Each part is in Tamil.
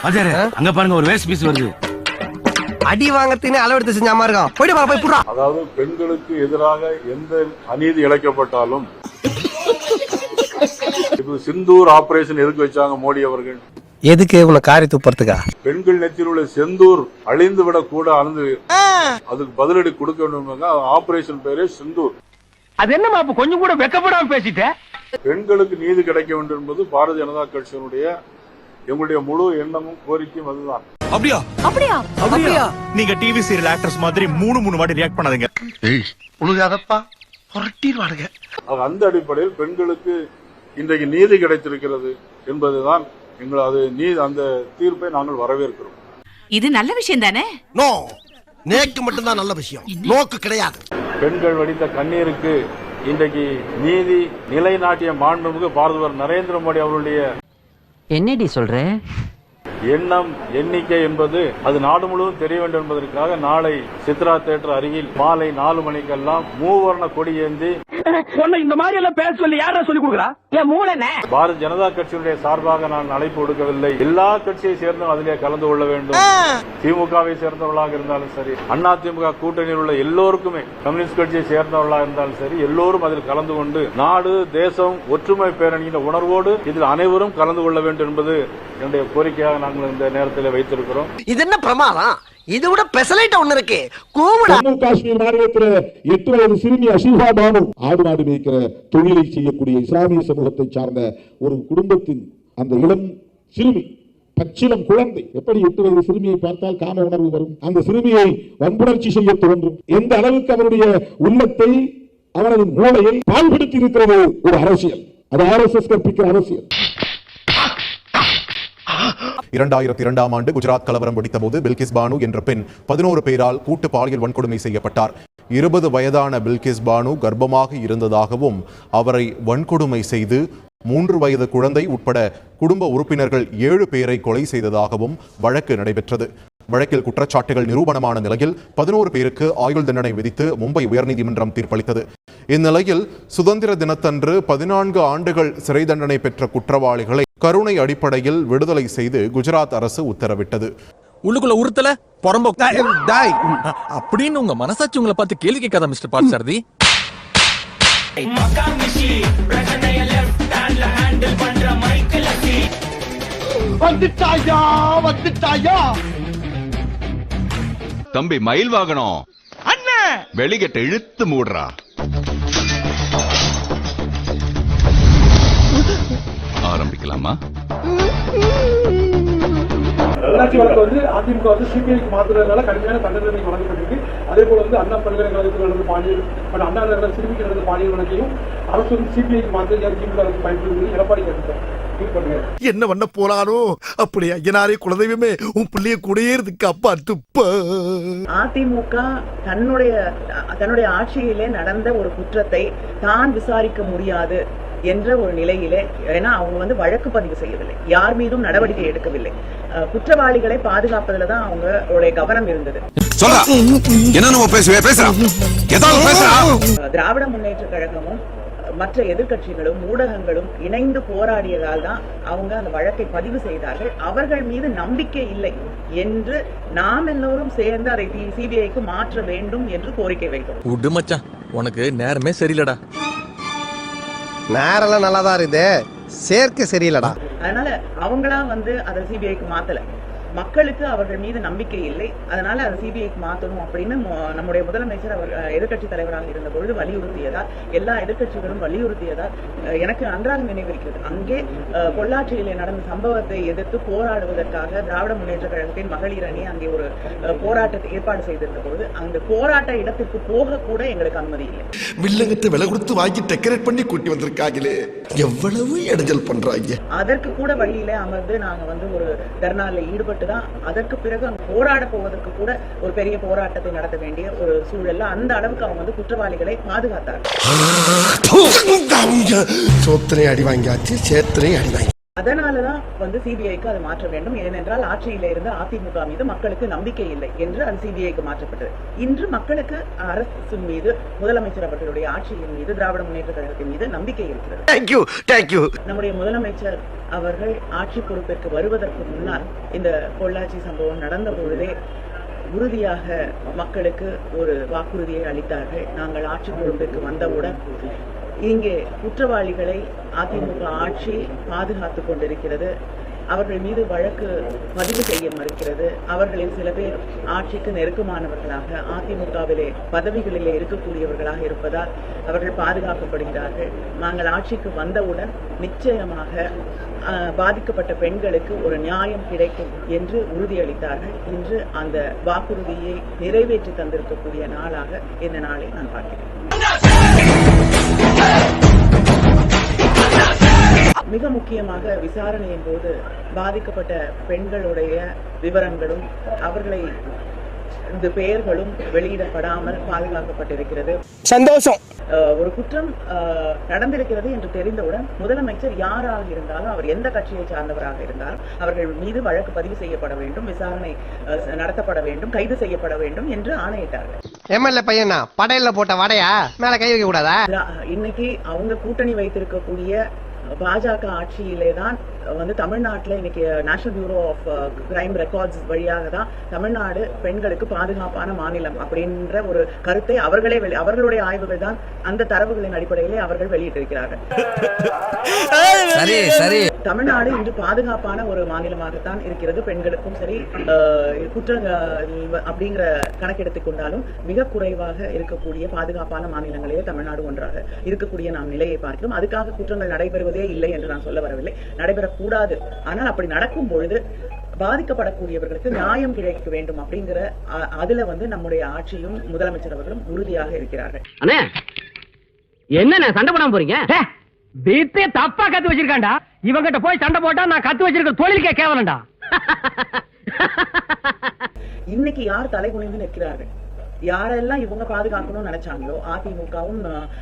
அங்க பாருங்க ஒரு வேஸ்ட் பீஸ் வருது. அடி வாங்கறதுன்னு அளவெடுத்து செஞ்சாம இருக்கான். போயிட்டு பாரு போய் புடுறா. அதாவது பெண்களுக்கு எதிராக எந்த அநீதி இழைக்கப்பட்டாலும் இப்ப சிந்தூர் ஆபரேஷன் எதுக்கு வச்சாங்க மோடி அவர்கள்? எதுக்கு உன்னை காரி துப்புறதுக்கா? பெண்கள் நெத்தியில் உள்ள செந்தூர் அழிந்து விடக் கூட அழிந்து அதுக்கு பதிலடி கொடுக்க வேண்டும் ஆபரேஷன் பேரே சிந்தூர். அது என்னமா அப்ப கொஞ்சம் கூட வெக்கப்படாம பேசிட்ட? பெண்களுக்கு நீதி கிடைக்க வேண்டும் என்பது பாரதிய ஜனதா கட்சியினுடைய எங்களுடைய முழு எண்ணமும் கோரிக்கையும் அதுதான். அப்படியா? அப்படியா? அப்படியா? நீங்க டிவி சீரியல் ஆக்டர்ஸ் மாதிரி மூணு மூணு வாட்டி ரியாக்ட் பண்ணாதீங்க. உழுகாதப்பா. புரட்டிடுவானுங்க. அந்த அடிப்படையில் பெண்களுக்கு இன்றைக்கு நீதி கிடைத்திருக்கிறது என்பதுதான் எங்கள் அது நீ அந்த தீர்ப்பை நாங்கள் வரவேற்கிறோம். இது நல்ல விஷயம் தானே? நோ நேக்கு மட்டும்தான் நல்ல விஷயம். நோக்கு கிடையாது. பெண்கள் வடித்த கண்ணீருக்கு இன்றைக்கு நீதி நிலைநாட்டிய மாண்புமிகு பாரதவர் நரேந்திர மோடி அவருடைய என்னடி சொல்ற? எண்ணம் எண்ணிக்கை என்பது அது நாடு முழுவதும் தெரிய வேண்டும் என்பதற்காக நாளை சித்ரா தேட்டர் அருகில் மாலை நாலு மணிக்கெல்லாம் மூவர்ண கொடி ஏந்தி சொன்ன இந்த மாதிரி எல்லாம் பேச சொல்லி யாரா சொல்லி கொடுக்குறா? என் பாரதிய ஜனதா கட்சியினுடைய சார்பாக நான் அழைப்பு கொடுக்கவில்லை. எல்லா கட்சியை சேர்ந்தும் அதிலே கலந்து கொள்ள வேண்டும். திமுகவை சேர்ந்தவர்களாக இருந்தாலும் சரி அண்ணா திமுக கூட்டணியில் உள்ள எல்லோருக்குமே கம்யூனிஸ்ட் கட்சியை சேர்ந்தவர்களாக இருந்தாலும் சரி எல்லோரும் அதில் கலந்து கொண்டு நாடு தேசம் ஒற்றுமை பேரணியின் உணர்வோடு இதில் அனைவரும் கலந்து கொள்ள வேண்டும் என்பது என்னுடைய கோரிக்கையாக நாங்கள் இந்த நேரத்தில் வைத்திருக்கிறோம். இது என்ன பிரமாதம்? இது விட பெசலைட் ஒண்ணு இருக்கு. கூமுடா ஜம்மு காஷ்மீர் மாநிலத்தில் எட்டு வயது சிறுமி அஷிஃபா பானு ஆடு மாடு மேய்க்கிற தொழிலை செய்யக்கூடிய இஸ்லாமிய சமூகத்தை சார்ந்த ஒரு குடும்பத்தின் அந்த இளம் சிறுமி பச்சிலம் குழந்தை. எப்படி எட்டு வயது சிறுமியை பார்த்தால் காம உணர்வு வரும்? அந்த சிறுமியை வன்புணர்ச்சி செய்ய தோன்றும். எந்த அளவுக்கு அவருடைய உள்ளத்தை அவனது மூளையை பால்படுத்தி இருக்கிறது ஒரு அரசியல். அது ஆர்எஸ்எஸ் கற்பிக்கிற அரசியல். இரண்டாயிரத்தி இரண்டாம் ஆண்டு குஜராத் கலவரம் வெடித்தபோது பில்கிஸ் பானு என்ற பெண் பதினோரு பேரால் கூட்டு பாலியல் வன்கொடுமை செய்யப்பட்டார். இருபது வயதான பில்கிஸ் பானு கர்ப்பமாக இருந்ததாகவும் அவரை வன்கொடுமை செய்து மூன்று வயது குழந்தை உட்பட குடும்ப உறுப்பினர்கள் ஏழு பேரை கொலை செய்ததாகவும் வழக்கு நடைபெற்றது. வழக்கில் குற்றச்சாட்டுகள் நிரூபணமான நிலையில் பதினோரு பேருக்கு ஆயுள் தண்டனை விதித்து மும்பை உயர்நீதிமன்றம் தீர்ப்பளித்தது. இந்நிலையில் சுதந்திர தினத்தன்று பதினான்கு ஆண்டுகள் சிறை தண்டனை பெற்ற குற்றவாளிகளை கருணை அடிப்படையில் விடுதலை செய்து குஜராத் அரசு உத்தரவிட்டது. உள்ளுக்குள்ள உறுத்தல புறம்போ. அப்படின்னு உங்க மனசாட்சி உங்களை பார்த்து கேள்வி கேட்காத மிஸ்டர் பார்த்தசாரதி வந்துட்டாயா வந்துட்டாயா? தம்பி மயில் வாகனம். அண்ணே! வெளிகட்ட இழுத்து மூடுறா. ஆரம்பிக்கலாமா? உள்ளாட்சி வழக்கு வந்து அதிமுக வந்து சிபிஐக்கு மாத்துறதுனால கடுமையான தண்டனை வழங்கப்பட்டிருக்கு. அதே போல வந்து அண்ணா பல்கலைக்கழகத்தில் நடந்த பாலியல் பட் அண்ணா நகர சிறுமிக்கு நடந்த பாலியல் வழக்கையும் அரசு வந்து சிபிஐக்கு மாற்ற திமுக அரசு பயன்படுத்தி எடப்பாடி கேட்டுட்டார். என்ன பண்ண போறானோ அப்படி ஐயனாரே குலதெய்வமே உன் பிள்ளைய கூடயே இருக்கு அப்பா துப்ப அதிமுக தன்னுடைய தன்னுடைய ஆட்சியிலே நடந்த ஒரு குற்றத்தை தான் விசாரிக்க முடியாது. என்ற ஒரு நிலையிலே ஏன்னா அவங்க வந்து வழக்கு பதிவு செய்யவில்லை. யார் மீதும் நடவடிக்கை எடுக்கவில்லை. குற்றவாளிகளை பாதுகாப்பதுல தான் அவங்களுடைய கவனம் இருந்தது. திராவிட முன்னேற்ற கழகமும் மற்ற எதிர்க்கட்சிகளும் ஊடகங்களும் இணைந்து போராடியதால் தான் அவங்க அந்த வழக்கை பதிவு செய்தார்கள். அவர்கள் மீது நம்பிக்கை இல்லை என்று நாம் எல்லோரும் சேர்ந்து அதை சிபிஐக்கு மாற்ற வேண்டும் என்று கோரிக்கை வைத்தோம். உனக்கு நேரமே சரியில்லடா. நேரெல்லாம் நல்லா தான் இருக்குது சேர்க்கை சரியில்லடா. அதனால அவங்களா வந்து அதை சிபிஐக்கு மாத்தல. மக்களுக்கு அவர்கள் மீது நம்பிக்கை இல்லை. அதனால அதை சிபிஐக்கு மாத்தணும் அப்படின்னு நம்முடைய முதலமைச்சர் அவர் எதிர்கட்சி தலைவராக இருந்த பொழுது வலியுறுத்தியதால் எல்லா எதிர்க்கட்சிகளும் வலியுறுத்தியதால் அஹ், எனக்கு நன்றாக நினைவிருக்கிறது. அங்கே பொள்ளாச்சியிலே நடந்த சம்பவத்தை எதிர்த்து போராடுவதற்காக திராவிட முன்னேற்ற கழகத்தின் மகளிர் அணி அங்கே ஒரு போராட்டத்தை ஏற்பாடு செய்திருந்த பொழுது அந்த போராட்ட இடத்திற்கு போக கூட எங்களுக்கு அனுமதி இல்லை. வில்லங்கத்தை விலை கொடுத்து வாங்கி டெக்கரேட் பண்ணி கூட்டி வந்திருக்காங்களே. எவ்வளவு இடைஞ்சல் பண்றாங்க. அதற்கு கூட வழியில அமர்ந்து நாங்க வந்து ஒரு தர்ணால ஈடுபட்டு தான் அதற்கு பிறகு அங்கே போராட போவதற்கு கூட ஒரு பெரிய போராட்டத்தை நடத்த வேண்டிய ஒரு சூழல்ல அந்த அளவுக்கு அவங்க வந்து குற்றவாளிகளை பாதுகாத்தார்கள். சோத்திரையும் அடி வாங்கியாச்சு சேத்திரையும் அடி வாங்கி அதனாலதான் வந்து சிபிஐக்கு அது மாற்ற வேண்டும். ஏனென்றால் ஆட்சியில இருந்த அதிமுக மீது மக்களுக்கு நம்பிக்கை இல்லை என்று அது சிபிஐக்கு மாற்றப்பட்டது. இன்று மக்களுக்கு அரசின் மீது முதலமைச்சர் அவர்களுடைய ஆட்சியின் மீது திராவிட முன்னேற்ற கழகத்தின் மீது நம்பிக்கை இருக்கிறது. நம்முடைய முதலமைச்சர் அவர்கள் ஆட்சி பொறுப்பிற்கு வருவதற்கு முன்னால் இந்த பொள்ளாச்சி சம்பவம் நடந்த பொழுதே உறுதியாக மக்களுக்கு ஒரு வாக்குறுதியை அளித்தார்கள். நாங்கள் ஆட்சி பொறுப்பிற்கு வந்தவுடன் இங்கே குற்றவாளிகளை அதிமுக ஆட்சி பாதுகாத்துக் கொண்டிருக்கிறது. அவர்கள் மீது வழக்கு பதிவு செய்ய மறுக்கிறது. அவர்களில் சில பேர் ஆட்சிக்கு நெருக்கமானவர்களாக அதிமுகவிலே பதவிகளிலே இருக்கக்கூடியவர்களாக இருப்பதால் அவர்கள் பாதுகாக்கப்படுகிறார்கள். நாங்கள் ஆட்சிக்கு வந்தவுடன் நிச்சயமாக பாதிக்கப்பட்ட பெண்களுக்கு ஒரு நியாயம் கிடைக்கும் என்று உறுதியளித்தார்கள். இன்று அந்த வாக்குறுதியை நிறைவேற்றி தந்திருக்கக்கூடிய நாளாக இந்த நாளை நான் பார்க்கிறேன். மிக முக்கியமாக விசாரணையின் போது பாதிக்கப்பட்ட பெண்களுடைய விவரங்களும் அவர்களை இந்த பெயர்களும் வெளியிடப்படாமல் பாதுகாக்கப்பட்டிருக்கிறது. சந்தோஷம். ஒரு குற்றம் நடந்திருக்கிறது என்று தெரிந்தவுடன் முதலமைச்சர் யாராக இருந்தாலும் அவர் எந்த கட்சியை சார்ந்தவராக இருந்தாலும் அவர்கள் மீது வழக்கு பதிவு செய்யப்பட வேண்டும் விசாரணை நடத்தப்பட வேண்டும் கைது செய்யப்பட வேண்டும் என்று ஆணையிட்டார்கள். எம்எல்ஏ பையனா? படையில போட்ட வடையா? மேல கை வைக்க கூடாதா இன்னைக்கு அவங்க கூட்டணி வைத்திருக்கக்கூடிய பாஜக ஆட்சியிலே தான் வந்து தமிழ்நாட்டுல இன்னைக்கு national bureau of crime records வழியாக தான் தமிழ்நாடு பெண்களுக்கு பாதுகாப்பான மாநிலம் அப்படின்ற ஒரு கருத்தை அவர்களே வெளி- அவர்களுடைய ஆய்வுகள் தான் அந்த தரவுகளின் அடிப்படையிலே அவர்கள் வெளியிட்டிருக்கிறார்கள். தமிழ்நாடு இன்று பாதுகாப்பான ஒரு மாநிலமாகத்தான் இருக்கிறது. பெண்களுக்கும் சரி அஹ், குற்ற அஹ், அப்படிங்கிற கணக்கெடுத்துக் கொண்டாலும் மிக குறைவாக இருக்கக்கூடிய பாதுகாப்பான மாநிலங்களிலே தமிழ்நாடு ஒன்றாக இருக்கக்கூடிய நாம் நிலையை பார்க்கிறோம். அதுக்காக குற்றங்கள் நடைபெறுவதே இல்லை என்று நான் சொல்ல வரவில்லை. நடைபெறக்கூடாது ஆனால் அப்படி நடக்கும் பொழுது பாதிக்கப்படக்கூடியவர்களுக்கு நியாயம் கிடைக்க வேண்டும் அப்படிங்கிற அதுல வந்து நம்முடைய ஆட்சியும் முதலமைச்சர் அவர்களும் உறுதியாக இருக்கிறார்கள். அண்ணே என்ன சண்டை போடாம போறீங்க? வீட்டே தப்பா கத்து வச்சிருக்காண்டா இவங்கிட்ட போய் சண்டை போட்டா நான் கத்து வச்சிருக்க தொழிலுக்கே கேவலண்டா இன்னைக்கு யார் தலை குனிந்து நிற்கிறார்கள்? யாரெல்லாம் இவங்க பாதுகாக்கணும்னு நினைச்சாங்களோ அதிமுகவும்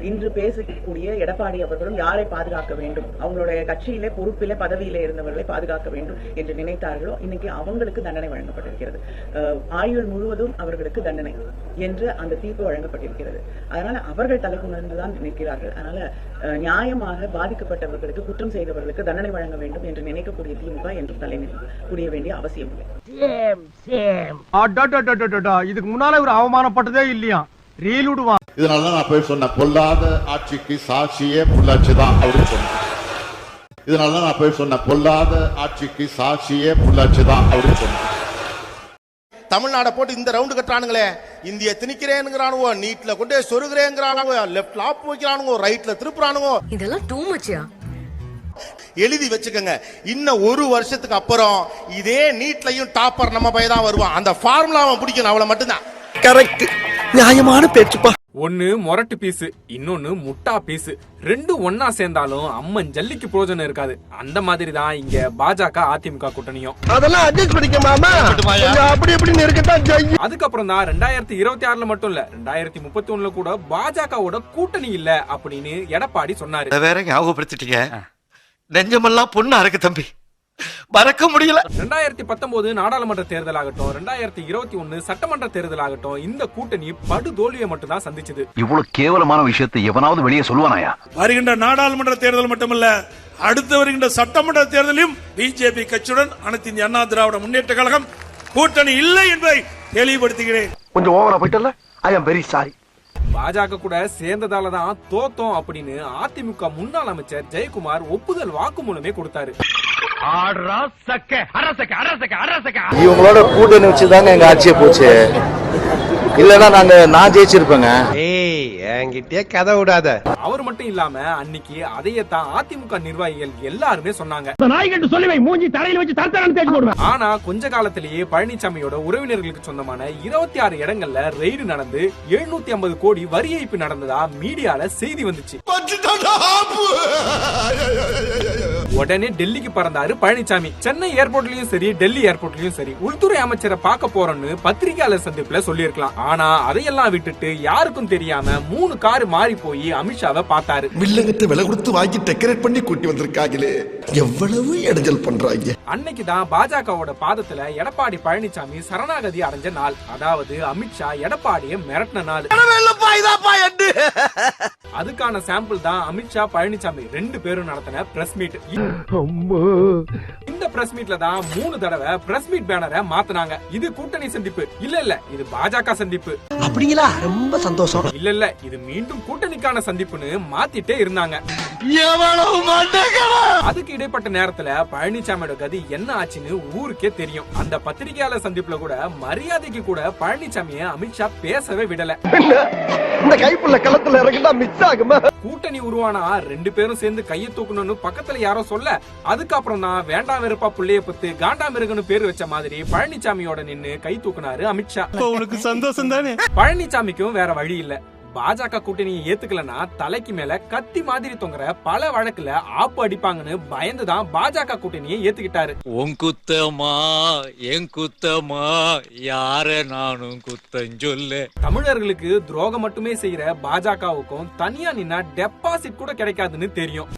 இன்று பேசக்கூடிய எடப்பாடி அவர்களும் யாரை பாதுகாக்க வேண்டும்? அவங்களுடைய கட்சியிலே பொறுப்பிலே பதவியிலே இருந்தவர்களை பாதுகாக்க வேண்டும் என்று நினைத்தார்களோ இன்னைக்கு அவங்களுக்கு தண்டனை வழங்கப்பட்டிருக்கிறது. அஹ், ஆயுள் முழுவதும் அவர்களுக்கு தண்டனை என்று அந்த தீர்ப்பு வழங்கப்பட்டிருக்கிறது. அதனால அவர்கள் தலைக்குணர்ந்து தான் நிற்கிறார்கள். அதனால நியாயமாக பாதிக்கப்பட்டவர்களுக்கு குற்றம் செய்தவர்களுக்கு தண்டனை வழங்க வேண்டும் என்று நினைக்கக்கூடிய திமுக என்றும் தலை புரிய வேண்டிய அவசியம் இதுக்கு முன்னால ஒரு அவமானப்பட்டதே இல்லையா? ரீல் விடுவான் இதனாலதான் நான் போய் சொன்னேன் பொல்லாத ஆட்சிக்கு சாட்சியே புள்ளாச்சி தான் அப்படின்னு சொன்னேன். இதனாலதான் நான் போய் சொன்னேன் பொல்லாத ஆட்சிக்கு சாட்சியே புள்ளாச்சி தான் அப்படின்னு சொன்னேன். தமிழ்நாட போட்டு இந்த ரவுண்டு கட்டுறானுங்களே. இந்திய திணிக்கிறேனுங்கிறானுவோ நீட்ல கொண்டே சொருகிறேங்கிறானுவோ லெஃப்ட் லாப் வைக்கிறானுவோ ரைட்ல திருப்புறானுவோ. இதெல்லாம் டூ மச்சியா எழுதி வச்சுக்கோங்க. இன்னும் ஒரு வருஷத்துக்கு அப்புறம் இதே நீட்லயும் டாப்பர் நம்ம பையன் தான் வருவான். அந்த ஃபார்முலா அவன் பிடிக்கணும் அவளை மட்டும்தான். கரெக்ட் நியாயமான பேச்சுப்பா. ஒன்னு மொரட்டு பீஸ் இன்னொன்னு முட்டா பீஸ் ரெண்டும் ஒன்னா சேர்ந்தாலும் அம்மன் ஜல்லிக்கு பிரயோஜனம் இருக்காது. அந்த மாதிரி தான் இங்க பாஜக அதிமுக கூட்டணியும். அதெல்லாம் அட்ஜஸ்ட் பண்ணிக்க மாமா. அப்படி இப்படின்னு இருக்கத்தான் அதுக்கப்புறம் தான் ரெண்டாயிரத்தி இருபத்தி ஆறுல மட்டும் இல்ல ரெண்டாயிரத்தி முப்பத்தி ஒண்ணுல கூட பாஜகவோட கூட்டணி இல்ல அப்படின்னு எடப்பாடி சொன்னாரு. வேற ஞாபகப்படுத்திட்டீங்க. நெஞ்சமெல்லாம் பொண்ணு அறக்கு தம்பி. மறக்க முடியல. ரெண்டாயிரத்தி பத்தொன்பது நாடாளுமன்ற தேர்தல் ஆகட்டும் ரெண்டாயிரத்தி இருபத்தி ஒண்ணு சட்டமன்ற தேர்தல் ஆகட்டும் இந்த கூட்டணி படு தோல்வியை மட்டும் தான் சந்திச்சது. இவ்வளவு கேவலமான விஷயத்தை எவனாவது வெளியே சொல்லுவானாயா வருகின்ற நாடாளுமன்ற தேர்தல் மட்டுமல்ல அடுத்து வருகின்ற சட்டமன்ற தேர்தலிலும் பிஜேபி கட்சியுடன் அனைத்து இந்திய அண்ணா திராவிட முன்னேற்ற கழகம் கூட்டணி இல்லை என்பதை தெளிவுபடுத்துகிறேன். கொஞ்சம் ஓவரா போயிட்டல ஐ அம் வெரி சாரி பாஜக கூட சேர்ந்ததால தான் தோத்தோம் அப்படின்னு அதிமுக முன்னாள் அமைச்சர் ஜெயக்குமார் ஒப்புதல் வாக்குமூலமே கொடுத்தாரு. ஆடுறா சக்க அரசக்க அரசக்க அரசக்க இவங்களோட கூட்டணி வச்சுதாங்க எங்க ஆட்சியே போச்சு. இல்லன்னா நாங்க நான் ஜெயிச்சிருப்பேங்க. ஏய் என்கிட்டயே கதை விடாத. அவர் மட்டும் இல்லாம அன்னைக்கு அதையத்தான் அதிமுக நிர்வாகிகள் எல்லாருமே சொன்னாங்க. நாய்கிட்ட சொல்லி வை மூஞ்சி தரையில வச்சு தரத்தரன்னு தேடி போடுவேன். ஆனா கொஞ்ச காலத்திலேயே பழனிசாமியோட உறவினர்களுக்கு சொந்தமான இருபத்தி ஆறு இடங்கள்ல ரெய்டு நடந்து எழுநூத்தி ஐம்பது கோடி வரி ஏய்ப்பு நடந்ததா மீடியால செய்தி வந்துச்சு. உடனே டெல்லிக்கு பறந்தாரு பழனிசாமி சென்னை ஏர்போர்ட்லயும் சரி டெல்லி ஏர்போர்ட்லயும் சரி உள்துறை அமைச்சரை பார்க்க போறோம்னு பத்திரிகையாளர் சந்திப்புல சொல்லியிருக்கலாம். ஆனா அதையெல்லாம் விட்டுட்டு யாருக்கும் தெரியாம மூணு கார் மாறி போய் அமித்ஷாவை பார்த்தாரு. வில்லங்கத்தை விலை கொடுத்து வாங்கி டெக்கரேட் பண்ணி கூட்டி வந்திருக்காங்களே. எவ்வளவு இடைஞ்சல் பண்றாங்க. அன்னைக்கு தான் பாஜகவோட பாதத்துல எடப்பாடி பழனிசாமி சரணாகதி அடைஞ்ச நாள். அதாவது அமித்ஷா எடப்பாடிய மிரட்டின நாள். அதுக்கான சாம்பிள் தான் அமித்ஷா பழனிசாமி ரெண்டு பேரும் நடத்தின பிரஸ் மீட் இந்த பிரஸ் மீட்ல தான் மூணு தடவை பிரஸ் மீட் பேனரை மாத்துனாங்க. இது கூட்டணி சந்திப்பு. இல்ல இல்ல இது பாஜக சந்திப்பு. அப்படிங்களா? ரொம்ப சந்தோஷம். இல்ல இல்ல இது மீண்டும் கூட்டணிக்கான சந்திப்புன்னு மாத்திட்டே இருந்தாங்க. அதுக்கு இடைப்பட்ட நேரத்துல பழனிசாமியோட கதி என்ன ஆச்சுன்னு ஊருக்கே தெரியும். அந்த பத்திரிகையாளர் சந்திப்புல கூட மரியாதைக்கு கூட பழனிசாமிய அமித்ஷா பேசவே விடல. இந்த கைப்புள்ள களத்துல இறங்கிட்டா மிஸ் ஆகுமா? கூட்டணி உருவானா? ரெண்டு பேரும் சேர்ந்து கையை தூக்கணும்னு பக்கத்துல யாரோ சொல்ல அதுக்கப்புறம் தான் வேண்டாம் வெறுப்பா புள்ளைய பத்து காண்டா மிருகன்னு பேர் வச்ச மாதிரி பழனிசாமியோட நின்னு கை தூக்குனாரு அமித்ஷா. உனக்கு சந்தோஷம் தானே? பழனிசாமிக்கும் வேற வழி இல்ல. பாஜக கூட்டணியை ஏத்துக்கலனா தலைக்கு மேல கத்தி மாதிரி தொங்குற பல வழக்குல ஆப்பு அடிப்பாங்கன்னு பயந்துதான் பாஜக கூட்டணியை ஏத்துக்கிட்டாரு. உன் குத்தமா என் குத்தமா யார நானும் குத்தம் சொல்லு. தமிழர்களுக்கு துரோகம் மட்டுமே செய்யற பாஜகவுக்கும் தனியா நின்னா டெபாசிட் கூட கிடைக்காதுன்னு தெரியும்.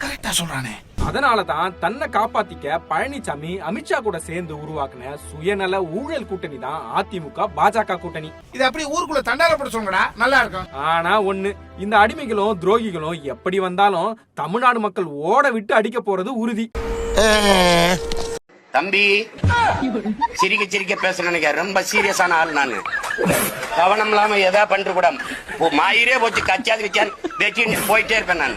கரெக்டா சொல்றானே. அதனால தான் தன்னை காப்பாத்திக்க பழனிசாமி அமித்ஷா கூட சேர்ந்து உருவாக்குன சுயநல ஊழல் கூட்டணி தான் அதிமுக பாஜக கூட்டணி. இது அப்படியே ஊருக்குள்ள தண்டாரப்பட சொல்லுங்கடா நல்லா இருக்கும். ஆனா ஒண்ணு இந்த அடிமைகளும் துரோகிகளும் எப்படி வந்தாலும் தமிழ்நாடு மக்கள் ஓட விட்டு அடிக்க போறது உறுதி. தம்பி சிரிக்க சிரிக்க பேச நினைக்க ரொம்ப சீரியஸான ஆள் நானு. கவனம் இல்லாம எதா பண்ணிட்டு கூட மாயிரே போச்சு கச்சாது வச்சான் வச்சு போயிட்டே இருப்பேன் நான்.